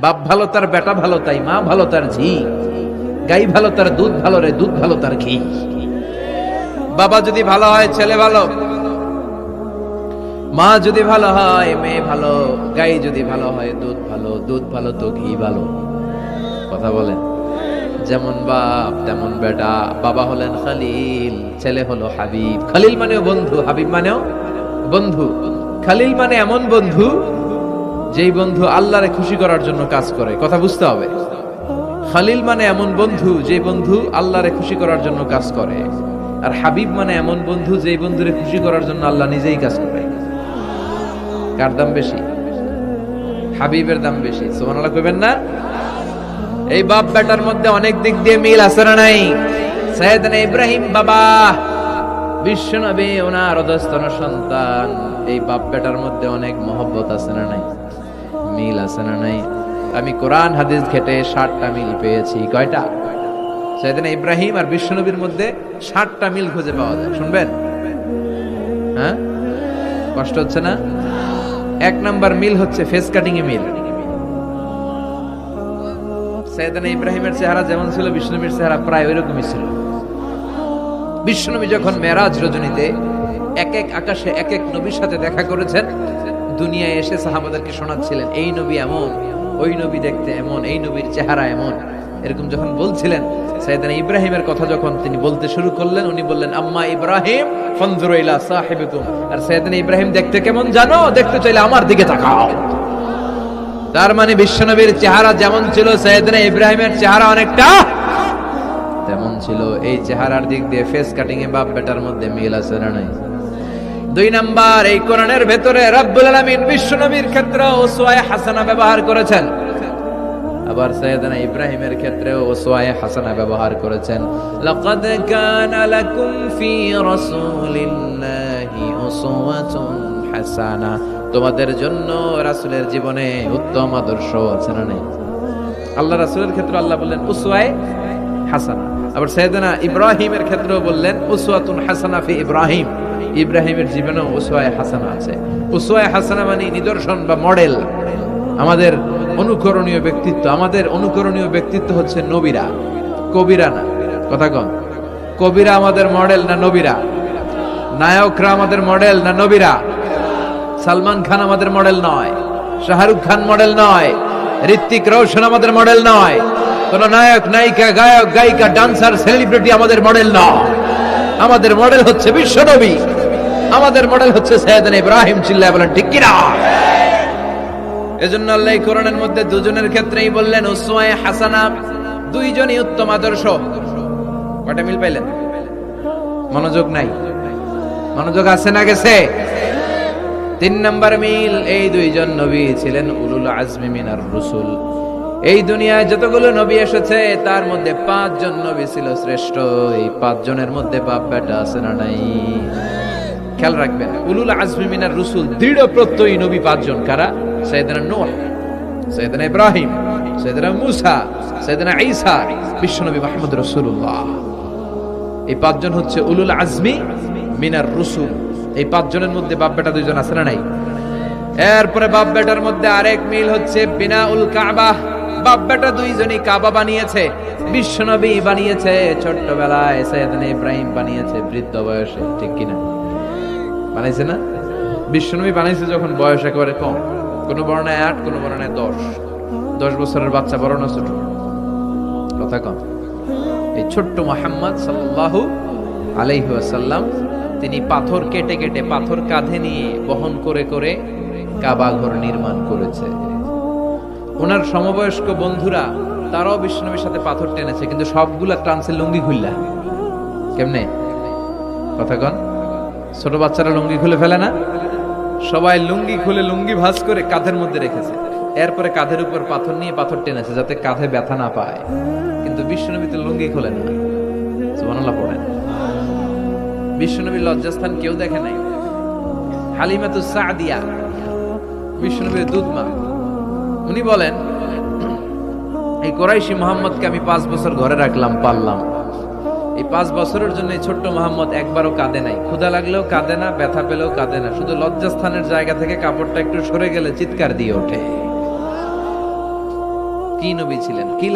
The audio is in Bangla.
বাপ ভালো তার, বেটা ভালো তাই, মা ভালো তার ঝি। গাই ভালো তার, দুধ ভালো রে, দুধ ভালো তার ঘি। বাবা যদি ভালো হয়, ছেলে ভালো। মা যদি ভালো হয়, মেয়ে ভালো। গাই যদি ভালো হয়, দুধ ভালো। দুধ ভালো তো ঘি ভালো। কথা বলেন। যেমন বাপ, তেমন বেটা। বাবা হলেন খালিল, ছেলে হলো হাবিব। খালিল মানেও বন্ধু, হাবিব মানেও বন্ধু। খালিল মানে এমন বন্ধু যেই বন্ধু আল্লাহরে খুশি করার জন্য কাজ করে, কথা বুঝতে হবে। খালিল মানে এমন বন্ধু যে বন্ধু আল্লাহরে খুশি করার জন্য কাজ করে, আর হাবিব মানে এমন বন্ধু যেই বন্ধুরে খুশি করার জন্য আল্লাহ নিজেই কাজ করে। কার দাম বেশি? হাবিবের দাম বেশি সোমানাল্লাহ কইবেন না? এই বাপ বেটার মধ্যে অনেক দিক দিয়ে মিল আছে না নাই? সৈয়দনা ইব্রাহিম বাবা বিশ্ব নবী ওনার অধস্তন সন্তান, এই বাপ বেটার মধ্যে অনেক মহব্বত আছে না নাই? মিল আছে না নাই? আমি কোরআন, হাদিস ঘেটে ষাটটা মিল পেয়েছি। কয়টা? সৈয়দনা ইব্রাহিম আর বিশ্বনবীর মধ্যে ষাটটা মিল খুঁজে পাওয়া যায়। শুনবেন? হ্যাঁ? কষ্ট হচ্ছে না? এক নাম্বার মিল হচ্ছে ফেস কাটিং এ মিল। ইব্রাহিমের চেহারা যেমন ছিল বিষ্ণুনবীর চেহারা প্রায় ওইরকমই ছিল। বিশ্বনবী যখন মেরাজ রজনীতে এক এক আকাশে এক এক নবীর সাথে দেখা করেছেন দুনিয়ায় এসে সাহাবাদেরকে শোনাচ্ছিলেন, এই নবী এমন, ওই নবী দেখতে এমন, এই নবীর চেহারা এমন। এরকম যখন বলছিলেন সাইদানা ইব্রাহিমের কথা যখন তিনি বলতে শুরু করলেন, উনি বললেন, আম্মা ইব্রাহিম আর সাইদানা ইব্রাহিম, দেখতে কেমন জানো? দেখতে চাইলে আমার দিকে তাকাও। তার মানে বিশ্বনবীর চেহারা যেমন ছিল সৈয়দনা ইব্রাহিমের চেহারা অনেকটা তেমন ছিল। এই চেহারার দিক দিয়ে ফেস কাটিং এ বাপ বেটার মধ্যে মিল আছে না নাই? দুই নাম্বার, এই কোরআনের ভেতরে রব্বুল আলামিন বিশ্বনবীর ক্ষেত্রে ওসওয়ায়ে হাসানা ব্যবহার করেছেন। আবার সৈয়দনা ইব্রাহিমের ক্ষেত্রে ওসওয়ায়ে হাসানা ব্যবহার করেছেন। লাকাদ কানা লাকুম ফি রাসূলিল্লাহি উসওয়াতুন হাসানা। তোমাদের জন্য রাসূলের জীবনে উত্তম আদর্শ আছে না আল্লাহ রাসূলের ক্ষেত্রে আল্লাহ বললেন, উসওয়ায়ে হাসানা। আবার সৈয়দনা ইব্রাহিমের ক্ষেত্রেও বললেন, উসওয়াতুন হাসানা ফি ইব্রাহিম। ইব্রাহিমের জীবনেও উসওয়ায়ে হাসানা আছে। উসওয়ায়ে হাসানা মানে নিদর্শন বা মডেল। আমাদের অনুকরণীয় ব্যক্তিত্ব, আমাদের অনুকরণীয় ব্যক্তিত্ব হচ্ছে নবীরা। কবিরা না। কথা কন। কবিরা আমাদের মডেল না নবীরা? নায়করা আমাদের মডেল না নবীরা? সালমান খান আমাদের মডেল নয়। শাহরুখ খান মডেল নয়। ঋত্বিক রোশন আমাদের মডেল নয়। কোন নায়ক, নায়িকা, গায়ক, গায়িকা, ডান্সার, সেলিব্রিটি আমাদের মডেল নয়। আমাদের মডেল হচ্ছে বিশ্ব নবী আমাদের মডেল হচ্ছে সৈয়দান ইব্রাহিম চিল্লায় বলেন, ঠিক কিনা? এজন্য আল্লাহ কোরআনের মধ্যে দুজনের ক্ষেত্রেই বললেন, উসওয়ায়ে হাসানা, দুইজনই উত্তম আদর্শ। কয়টা মিল পাইলেন? মনোযোগ নাই। মনোযোগ আছে না গেছে? তিন নম্বর মিল, এই দুইজন নবী ছিলেন উলুল আজমি মিনার রসুল। এই দুনিয়ায় যতগুলো নবী এসেছে, তার মধ্যে পাঁচজন নবী ছিল শ্রেষ্ঠ। এই পাঁচজনের মধ্যে বাপ বেটা আছে না নাই? খেয়াল রাখবেন, উলুল আজমি মিনার রসুল দৃঢ় প্রত্যয়ী নবী পাঁচজন। কারা? সৈয়দনা নূহ সৈয়দনা ইব্রাহিম সৈয়দনা মুসা সৈয়দনা ঈসা বিশ্বনবী মাহমুদ রাসূলুল্লাহ। এই পাঁচজন হচ্ছে উলুল আজমি মিনার রসুল। এই পাঁচজনের মধ্যে বাপ বেটা দুইজন আছে না নাই? এরপরে বাপ বেটার মধ্যে আরেক মিল হচ্ছে বিনা উল কাবা। বাপ বেটা দুইজনই কাবা বানিয়েছে, বিশ্বনবী বানিয়েছে, ছোট্টবেলায় সৈয়দনা ইব্রাহিম বানিয়েছে, বৃদ্ধ বয়সে, ঠিক কিনা? বানাইছে না? বিশ্বনবী বানাইছে যখন বয়স একেবারে কম। কোনো বর্ণায় আট, কোনো বর্ণায় দশ। দশ বছরের বাচ্চা বড় না ছোট? কথা কম। এই ছোট্ট মোহাম্মদ সাল্লাল্লাহু আলাইহি ওয়াসাল্লাম, তিনি পাথর কেটে কেটে পাথর কাঁধে নিয়ে বহন করে করে কাবা ঘর নির্মাণ করেছে। ওনার সমবয়স্ক বন্ধুরা, তারাও বিষ্ণবীর সাথে পাথর টেনেছে, কিন্তু সবগুলা ট্রান্সের লুঙ্গি খুললা। কেমনে? কথা কন ছোট বাচ্চারা লুঙ্গি খুলে ফেলে না? সবাই লুঙ্গি খুলে লুঙ্গি ভাঁজ করে কাঁধের মধ্যে রেখেছে। এরপরে কাঁধের উপর পাথর নিয়ে পাথর টেনেছে যাতে কাঁধে ব্যথা না পায়। কিন্তু বিশ্বনবী তো লুঙ্গি খোলেন না। সুবহানাল্লাহ পড়েন। বিশ্বনবীর লজ্জাস্থান কেউ দেখে নাই। হালিমাতু সাদিয়া বিশ্বনবীর দুধ মা উনি বলেন, এই কোরাইশি মোহাম্মদকে আমি পাঁচ বছর ঘরে রাখলাম পারলাম এই পাঁচ বছরের জন্য এই ছোট্ট মোহাম্মদ একবারও কাঁদে নাই। ক্ষুদা লাগলেও কাঁদে না, ব্যথা পেলেও কাঁদে না। শুধু লজ্জাস্থানের জায়গা থেকে কাপড়টা একটু সরে গেলে চিৎকার দিয়ে ওঠে। কি নবী ছিলেন? কি